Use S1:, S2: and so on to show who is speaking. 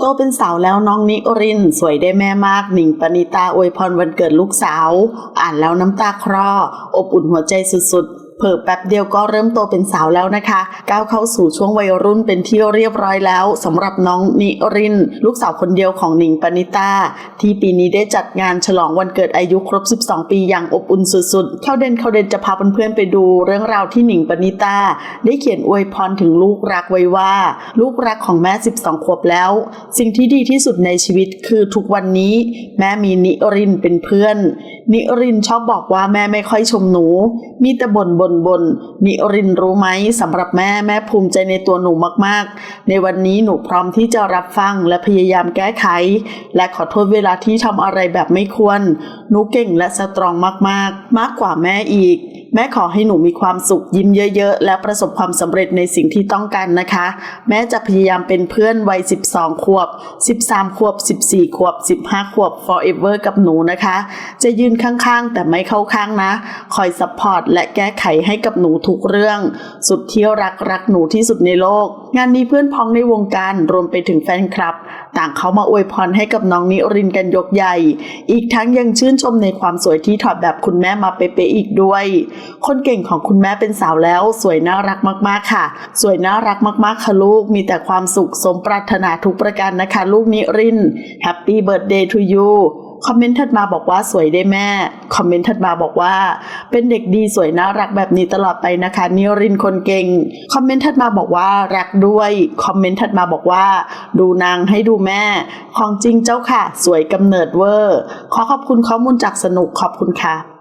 S1: โตเป็นสาวแล้วน้องนิริน สวยได้แม่มากหนิงปณิตาอวยพรวันเกิดลูกสาว อ่านแล้วน้ำตาคลออบอุ่นหัวใจสุดๆ เผิ่แป๊บเดียวก็เริ่มโตเป็นสาวแล้วนะคะ ก้าวเข้าสู่ช่วงวัยรุ่นเป็นที่เรียบร้อยแล้วสำหรับน้องนิริน ลูกสาวคนเดียวของหนิงปณิตาที่ปีนี้ได้จัดงานฉลองวันเกิดอายุครบ 12 ปีอย่างอบอุ่นสุดๆ เข้าเด่นเข้าเด่นจะพาเพื่อนๆไปดูเรื่องราวที่หนิงปณิตาได้เขียนอวยพรถึงลูกรักไว้ว่า ลูกรักของแม่ 12 ขวบแล้ว สิ่งที่ดีที่สุดในชีวิตคือทุกวันนี้ แม่มีนิรินเป็นเพื่อน นิรินชอบบอกว่าแม่ไม่ค่อยชมหนู มีแต่บ่นบนบนนิรินร์รู้ไหมสำหรับแม่แม่ภูมิใจในตัวหนูมากๆ ในวันนี้หนูพร้อมที่จะรับฟังและพยายามแก้ไข และขอโทษเวลาที่ทำอะไรแบบไม่ควร หนูเก่งและสตรองมากๆ มากกว่าแม่อีก แม่ขอให้หนูมีความสุขยิ้มเยอะ ๆ และประสบความสำเร็จในสิ่งที่ต้องการนะคะ แม่จะพยายามเป็นเพื่อนวัย 12 ขวบ 13 ขวบ 14 ขวบ 15 ขวบ forever กับหนูนะคะ จะยืนข้างๆ แต่ไม่เข้าข้างนะ คอยซัพพอร์ตและแก้ไขให้กับหนูทุกเรื่อง สุดที่รักรักหนูที่สุดในโลก งานนี้เพื่อนพ้องในวงการรวมไปถึงแฟนคลับ ต่างเขามาอวยพรให้กับน้องนิรินกันยกใหญ่ อีกทั้งยังชื่นชมในความสวยที่ถอดแบบคุณแม่มาเป๊ะๆอีกด้วยคนเก่งของคุณแม่เป็นสาวแล้ว สวยน่ารักมากๆค่ะ สวยน่ารักมากๆค่ะลูกมีแต่ความสุขสมปรารถนาทุกประการนะคะ ลูกนิรินแฮปปี้เบิร์ดเดย์ทูยูคอมเมนต์ถัดมาบอกว่าสวยได้แม่ คอมเมนต์ถัดมาบอกว่า เป็นเด็กดีสวยน่ารักแบบนี้ตลอดไปนะคะ นิรินคนเก่ง คอมเมนต์ถัดมาบอกว่ารักด้วย คอมเมนต์ถัดมาบอกว่า ดูนางให้ดูแม่ ของจริงเจ้าค่ะ สวยกำเนิดเวอร์ ขอขอบคุณข้อมูลจากสนุกขอบคุณค่ะ